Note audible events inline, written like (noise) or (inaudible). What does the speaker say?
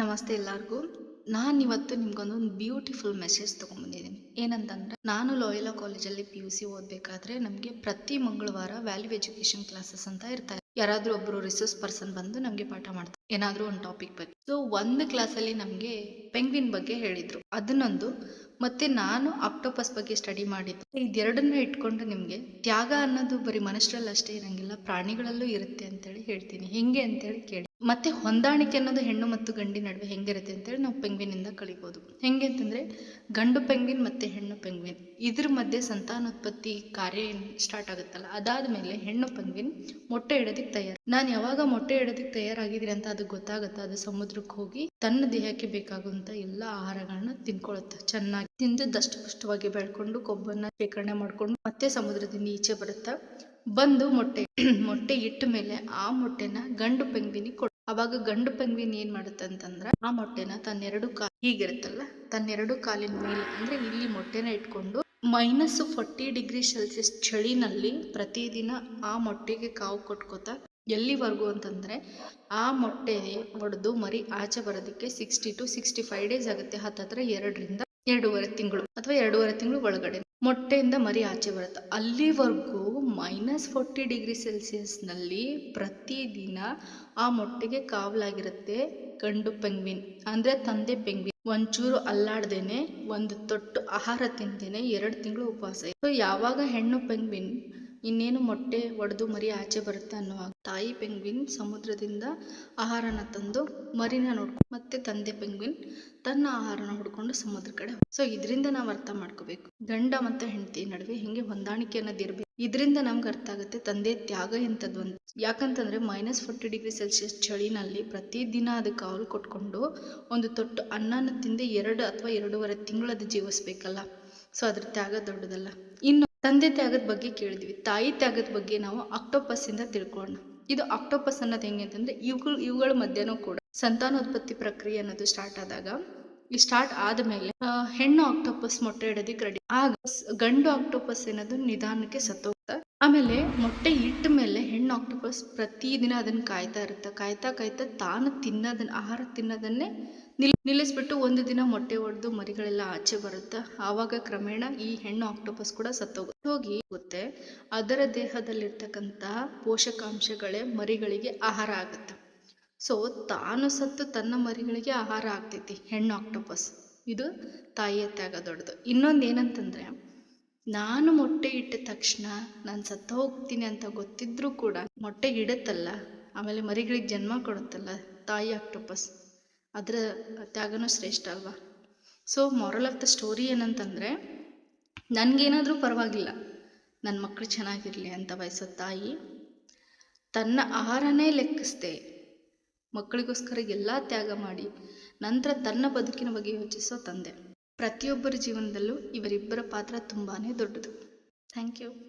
ನಮಸ್ತೆ ಎಲ್ಲರಿಗೂ. ನಾನು ಇವತ್ತು ನಿಮ್ಗೊಂದೊಂದು ಬ್ಯೂಟಿಫುಲ್ ಮೆಸೇಜ್ ತೊಗೊಂಬಂದಿದ್ದೀನಿ ಏನಂತಂದ್ರೆ, ನಾನು ಲಾಯಲಾ ಕಾಲೇಜಲ್ಲಿ ಪಿ ಯು ಸಿ ಓದಬೇಕಾದ್ರೆ ನಮಗೆ ಪ್ರತಿ ಮಂಗಳವಾರ ವ್ಯಾಲ್ಯೂ ಎಜುಕೇಷನ್ ಕ್ಲಾಸಸ್ ಅಂತ ಇರ್ತಾರೆ ಯಾರಾದರೂ ಒಬ್ಬರು ರಿಸೋರ್ಸ್ ಪರ್ಸನ್ ಬಂದು ನಮಗೆ ಪಾಠ ಮಾಡ್ತಾರೆ. ಏನಾದರೂ ಒಂದು ಟಾಪಿಕ್ ಬಗ್ಗೆ ಸೊ ಒಂದು ಕ್ಲಾಸಲ್ಲಿ ನಮಗೆ ಪೆಂಗ್ವಿನ್ ಬಗ್ಗೆ ಹೇಳಿದರು. ಅದನ್ನೊಂದು ಮತ್ತೆ ನಾನು ಆಕ್ಟೋಪಸ್ ಬಗ್ಗೆ ಸ್ಟಡಿ ಮಾಡಿದ್ದು. ಇದೆರಡನ್ನ ಇಟ್ಕೊಂಡು ನಿಮಗೆ ತ್ಯಾಗ ಅನ್ನೋದು ಬರೀ ಮನುಷ್ಯರಲ್ಲಿ ಅಷ್ಟೇ ಇರಂಗಿಲ್ಲ, ಪ್ರಾಣಿಗಳಲ್ಲೂ ಇರುತ್ತೆ ಅಂತೇಳಿ ಹೇಳ್ತೀನಿ. ಹೆಂಗೆ ಅಂತೇಳಿ ಕೇಳಿ. ಮತ್ತೆ ಹೊಂದಾಣಿಕೆ ಅನ್ನೋದು ಹೆಣ್ಣು ಮತ್ತು ಗಂಡಿ ನಡುವೆ ಹೆಂಗಿರುತ್ತೆ ಅಂತೇಳಿ ನಾವು ಪೆಂಗ್ವಿನಿಂದ ಕಲಿಬೋದು ಹೆಂಗೆ ಅಂತಂದರೆ ಗಂಡು ಪೆಂಗ್ವಿನ್ ಮತ್ತು ಹೆಣ್ಣು ಪೆಂಗ್ವಿನ್ ಇದ್ರ ಮಧ್ಯೆ ಸಂತಾನೋತ್ಪತ್ತಿ ಕಾರ್ಯ ಸ್ಟಾರ್ಟ್ ಆಗುತ್ತಲ್ಲ, ಅದಾದ ಮೇಲೆ ಹೆಣ್ಣು ಪೆಂಗ್ವಿನ್ ಮೊಟ್ಟೆ ಇಡೋದಕ್ಕೆ ತಯಾರು. ನಾನು ಯಾವಾಗ ಮೊಟ್ಟೆ ಇಡೋದಕ್ಕೆ ತಯಾರಾಗಿದ್ದೀನಿ ಅಂತ ಅದು ಗೊತ್ತಾಗುತ್ತೆ, ಅದು ಸಮುದ್ರಕ್ಕೆ ಹೋಗಿ ತನ್ನ ದೇಹಕ್ಕೆ ಬೇಕಾಗುವಂಥ ಎಲ್ಲ ಆಹಾರಗಳನ್ನ ತಿನ್ಕೊಳ್ಳುತ್ತೆ ಚೆನ್ನಾಗಿ ತಿಂದು ದಷ್ಟಪುಷ್ಟವಾಗಿ ಬೆಳ್ಕೊಂಡು ಕೊಬ್ಬನ್ನ ಶೇಖರಣೆ ಮಾಡ್ಕೊಂಡು ಮತ್ತೆ ಸಮುದ್ರದಿಂದ ಈಚೆ ಬರುತ್ತಾ ಬಂದು ಮೊಟ್ಟೆ (clears throat) ಮೊಟ್ಟೆ ಇಟ್ಟ ಮೇಲೆ ಆ ಮೊಟ್ಟೆನ ಗಂಡು ಪೆಂಗ್ವಿನಿ ಕೊಡು. ಅವಾಗ ಗಂಡು ಪೆಂಗ್ವಿನ್ ಏನ್ ಮಾಡುತ್ತೆ ಅಂತಂದ್ರೆ, ಆ ಮೊಟ್ಟೆನ ತನ್ನೆರಡು ಕಾಲು ಹೀಗಿರುತ್ತಲ್ಲ, ತನ್ನೆರಡು ಕಾಲಿನ ಮೇಲೆ, ಅಂದ್ರೆ ಇಲ್ಲಿ ಮೊಟ್ಟೆನ ಇಟ್ಕೊಂಡು ಮೈನಸ್ ಫೋರ್ಟಿ ಡಿಗ್ರಿ ಸೆಲ್ಸಿಯಸ್ ಚಳಿನಲ್ಲಿ ಪ್ರತಿದಿನ ಆ ಮೊಟ್ಟೆಗೆ ಕಾವು ಕೊಟ್ಕೋತ ಎಲ್ಲಿವರೆಗೂ ಅಂತಂದ್ರೆ, ಆ ಮೊಟ್ಟೆ ಒಡೆದು ಮರಿ ಆಚೆ ಬರೋದಕ್ಕೆ sixty to sixty five days ಆಗುತ್ತೆ, ಹತ್ತತ್ರ ಎರಡರಿಂದ ಎರಡೂವರೆ ತಿಂಗಳು ಅಥವಾ ಎರಡೂವರೆ ತಿಂಗಳು ಒಳಗಡೆ. ಮೊಟ್ಟೆಯಿಂದ ಮರಿ ಆಚೆ ಬರುತ್ತೆ. ಅಲ್ಲಿವರೆಗೂ ಮೈನಸ್ ಫೋರ್ಟಿ ಡಿಗ್ರಿ ಸೆಲ್ಸಿಯಸ್ನಲ್ಲಿ ಪ್ರತಿದಿನ ಆ ಮೊಟ್ಟೆಗೆ ಕಾವಲಾಗಿರುತ್ತೆ ಗಂಡು ಪೆಂಗ್ವಿನ್. ಅಂದರೆ ತಂದೆ ಪೆಂಗ್ವಿನ್. ಒಂಚೂರು ಅಲ್ಲಾಡ್ದೇನೆ, ಒಂದು ತೊಟ್ಟು ಆಹಾರ ತಿಂದೇನೆ ಎರಡು ತಿಂಗಳು ಉಪವಾಸ ಸೊ ಯಾವಾಗ ಹೆಣ್ಣು ಪೆಂಗ್ವಿನ್ ಇನ್ನೇನು ಮೊಟ್ಟೆ ಒಡೆದು ಮರಿ ಆಚೆ ಬರುತ್ತೆ ಅನ್ನುವಾಗ ತಾಯಿ ಪೆಂಗ್ವಿನ್ ಸಮುದ್ರದಿಂದ ಆಹಾರನ ತಂದು ಮರಿನ ನೋಡ್ಕೊಂಡು ಮತ್ತೆ ತಂದೆ ಪೆಂಗ್ವಿನ್ ತನ್ನ ಆಹಾರನ ಹುಡ್ಕೊಂಡು ಸಮುದ್ರ ಕಡೆ ಸೊ ಇದರಿಂದ ನಾವು ಅರ್ಥ ಮಾಡ್ಕೋಬೇಕು. ಗಂಡ ಮತ್ತು ಹೆಂಡತಿ ನಡುವೆ ಹಿಂಗೆ ಹೊಂದಾಣಿಕೆ ಅನ್ನೋದು ಇರಬೇಕು. ಇದರಿಂದ ನಮ್ಗೆ ಅರ್ಥ ಆಗುತ್ತೆ ತಂದೆ ತ್ಯಾಗ ಎಂಥದ್ದು ಅಂತ. ಯಾಕಂತಂದ್ರೆ ಮೈನಸ್ ಫೋರ್ಟಿ ಡಿಗ್ರಿ ಸೆಲ್ಸಿಯಸ್ ಚಳಿನಲ್ಲಿ ಪ್ರತಿದಿನ ಅದಕ್ಕೆ ಕಾವಲು ಕೊಟ್ಕೊಂಡು ಒಂದು ತೊಟ್ಟು ಅನ್ನನ ತಿಂದು ಎರಡು ಅಥವಾ ಎರಡೂವರೆ ತಿಂಗಳು ಅದು ಜೀವಿಸ್ಬೇಕಲ್ಲ. ಸೊ ಅದ್ರ ತ್ಯಾಗ ದೊಡ್ಡದಲ್ಲ. ಇನ್ನು ತಂದೆ ತ್ಯಾಗದ ಬಗ್ಗೆ ಕೇಳಿದ್ವಿ. ತಾಯಿ ತ್ಯಾಗದ ಬಗ್ಗೆ ನಾವು ಆಕ್ಟೋಪಸ್ ಇಂದ ತಿಳ್ಕೊಳ್ಳೋಣ. ಇದು ಆಕ್ಟೋಪಸ್ ಅನ್ನೋದು ಹೆಂಗೆ ಅಂತಂದ್ರೆ ಇವುಗಳು, ಇವುಗಳ ಮಧ್ಯನೂ ಕೂಡ ಸಂತಾನೋತ್ಪತ್ತಿ ಪ್ರಕ್ರಿಯೆ ಅನ್ನೋದು ಸ್ಟಾರ್ಟ್ ಆದಾಗ, ಈ ಸ್ಟಾರ್ಟ್ ಆದಮೇಲೆ ಹೆಣ್ಣು ಆಕ್ಟೋಪಸ್ ಮೊಟ್ಟೆ ಇಡೋದಕ್ಕೆ ರೆಡಿ ಆಗ ಗಂಡು ಆಕ್ಟೋಪಸ್ ಏನದು ನಿಧಾನಕ್ಕೆ ಸತ್ತೋಗ್ತಾ ಆಮೇಲೆ ಮೊಟ್ಟೆ ಇಟ್ಟ ಮೇಲೆ ಹೆಣ್ಣು ಆಕ್ಟೋಪಸ್ ಪ್ರತಿದಿನ ಅದನ್ನ ಕಾಯ್ತಾ ಇರುತ್ತೆ. ಕಾಯ್ತಾ ಕಾಯ್ತಾ ತಾನು ತಿನ್ನೋದನ್ನ, ಆಹಾರ ತಿನ್ನೋದನ್ನೇ ನಿಲ್, ನಿಲ್ಲಿಸ್ಬಿಟ್ಟು ಒಂದು ದಿನ ಮೊಟ್ಟೆ ಒಡೆದು ಮರಿಗಳೆಲ್ಲ ಆಚೆ ಬರುತ್ತೆ. ಆವಾಗ ಕ್ರಮೇಣ ಈ ಹೆಣ್ಣು ಆಕ್ಟೋಪಸ್ ಕೂಡ ಸತ್ತೋಗುತ್ತೆ ಹೋಗಿ ಹೋಗುತ್ತೆ. ಅದರ ದೇಹದಲ್ಲಿರ್ತಕ್ಕಂತಹ ಪೋಷಕಾಂಶಗಳೇ ಮರಿಗಳಿಗೆ ಆಹಾರ ಆಗುತ್ತೆ. ಸೊ ತಾನು ಸತ್ತು ತನ್ನ ಮರಿಗಳಿಗೆ ಆಹಾರ ಆಗ್ತೈತಿ, ಹೆಣ್ಣು ಆಕ್ಟೋಪಸ್ ಇದು ತಾಯಿಯ ತ್ಯಾಗ ದೊಡ್ಡದು. ಇನ್ನೊಂದು ಏನಂತಂದ್ರೆ, ನಾನು ಮೊಟ್ಟೆ ಇಟ್ಟ ತಕ್ಷಣ ನಾನು ಸತ್ತ ಹೋಗ್ತೀನಿ ಅಂತ ಗೊತ್ತಿದ್ರೂ ಕೂಡ ಮೊಟ್ಟೆ ಇಡುತ್ತಲ್ಲ, ಆಮೇಲೆ ಮರಿಗಳಿಗೆ ಜನ್ಮ ಕೊಡುತ್ತಲ್ಲ ತಾಯಿ ಆಕ್ಟೋಪಸ್ ಅದರ ತ್ಯಾಗನೂ ಶ್ರೇಷ್ಠ ಅಲ್ವಾ? So moral of the story ಏನಂತಂದರೆ, ನನಗೇನಾದರೂ ಪರವಾಗಿಲ್ಲ ನನ್ನ ಮಕ್ಕಳು ಚೆನ್ನಾಗಿರಲಿ ಅಂತ ಬಯಸೋ ತಾಯಿ, ತನ್ನ ಆಹಾರನೇ ಲೆಕ್ಕಿಸ್ದೆ ಮಕ್ಕಳಿಗೋಸ್ಕರ ಎಲ್ಲ ತ್ಯಾಗ ಮಾಡಿ, ನಂತರ ತನ್ನ ಬದುಕಿನ ಬಗ್ಗೆ ಯೋಚಿಸೋ ತಂದೆ. ಪ್ರತಿಯೊಬ್ಬರ ಜೀವನದಲ್ಲೂ ಇವರಿಬ್ಬರ ಪಾತ್ರ ತುಂಬಾ ದೊಡ್ಡದು. Thank you